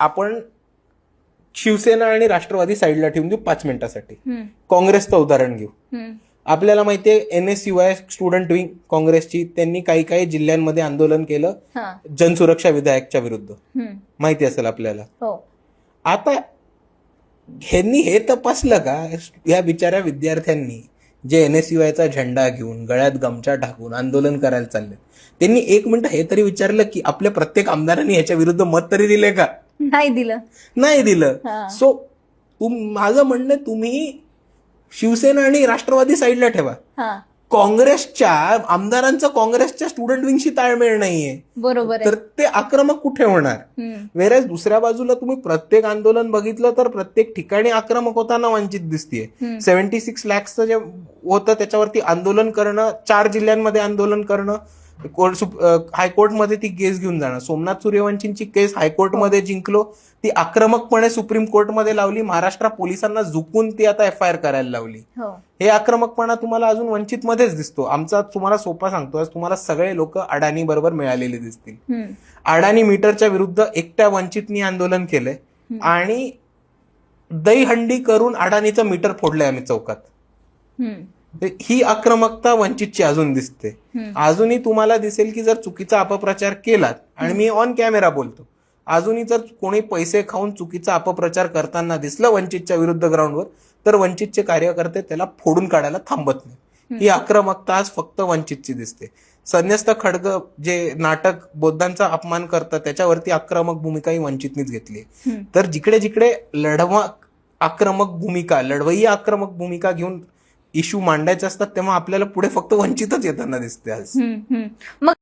आपण शिवसेना आणि राष्ट्रवादी साईडला ठेवून देऊ पाच मिनिटासाठी. काँग्रेसचं उदाहरण घेऊ. आपल्याला माहितीये N S U I student wing काँग्रेसची त्यांनी काही काही जिल्ह्यांमध्ये आंदोलन केलं जनसुरक्षा विधेयकच्या विरुद्ध. माहिती असेल आपल्याला. हो. आता ह्यांनी हे तपासलं का? या बिचाऱ्या विद्यार्थ्यांनी जे एन एस यू आयचा झेंडा घेऊन गळ्यात गमछा टाकून आंदोलन करायला चालले त्यांनी एक मिनिट हे तरी विचारलं की आपल्या प्रत्येक आमदारांनी ह्याच्या विरुद्ध मत तरी दिले का? नाही दिलं. नाही दिलं. सो माझं म्हणणं तुम्ही शिवसेना आणि राष्ट्रवादी साईडला ठेवा. हा. काँग्रेसच्या आमदारांचं काँग्रेसच्या स्टुडंट विंगशी ताळमेळ नाहीये. बरोबर तर ते आक्रमक कुठे होणार? वेळेस दुसऱ्या बाजूला तुम्ही प्रत्येक आंदोलन बघितलं तर प्रत्येक ठिकाणी आक्रमक होताना वंचित दिसतीये. सेव्हन्टी सिक्स लॅक्सचं जे होतं त्याच्यावरती आंदोलन करणं चार जिल्ह्यांमध्ये आंदोलन करणं कोर्ट हायकोर्टमध्ये ती केस घेऊन जाणं सोमनाथ सूर्यवंशींची केस हायकोर्टमध्ये जिंकलो ती आक्रमकपणे सुप्रीम कोर्टमध्ये लावली महाराष्ट्र पोलिसांना झुकून ती आता एफ आय आर करायला लावली. हो. हे आक्रमकपणा तुम्हाला अजून वंचित मध्येच दिसतो. आमचा तुम्हाला सोपा सांगतो आज तुम्हाला सगळे लोक अडाणी बरोबर मिळालेले दिसतील. अडाणी मीटरच्या विरुद्ध एकट्या वंचितनी आंदोलन केलंय आणि दहीहंडी करून अडाणीचं मीटर फोडलंय आम्ही चौकात. ही आक्रमकता वंचितची अजून दिसते. अजूनही तुम्हाला दिसेल की जर चुकीचा अपप्रचार केलात आणि मी ऑन कॅमेरा बोलतो अजूनही जर कोणी पैसे खाऊन चुकीचा अपप्रचार करताना दिसलं वंचितच्या विरुद्ध ग्राउंडवर तर वंचितचे कार्यकर्ते त्याला फोडून काढायला थांबत नाही. ही आक्रमकता आज फक्त वंचितची दिसते. संन्यस्त खडग जे नाटक बौद्धांचा अपमान करतं त्याच्यावरती आक्रमक भूमिका ही वंचितनीच घेतली. तर जिकडे जिकडे लढवा आक्रमक भूमिका लढवई आक्रमक भूमिका घेऊन इश्यू मांडायचे असतात तेव्हा आपल्याला पुढे फक्त वंचितच येताना दिसते आज. मग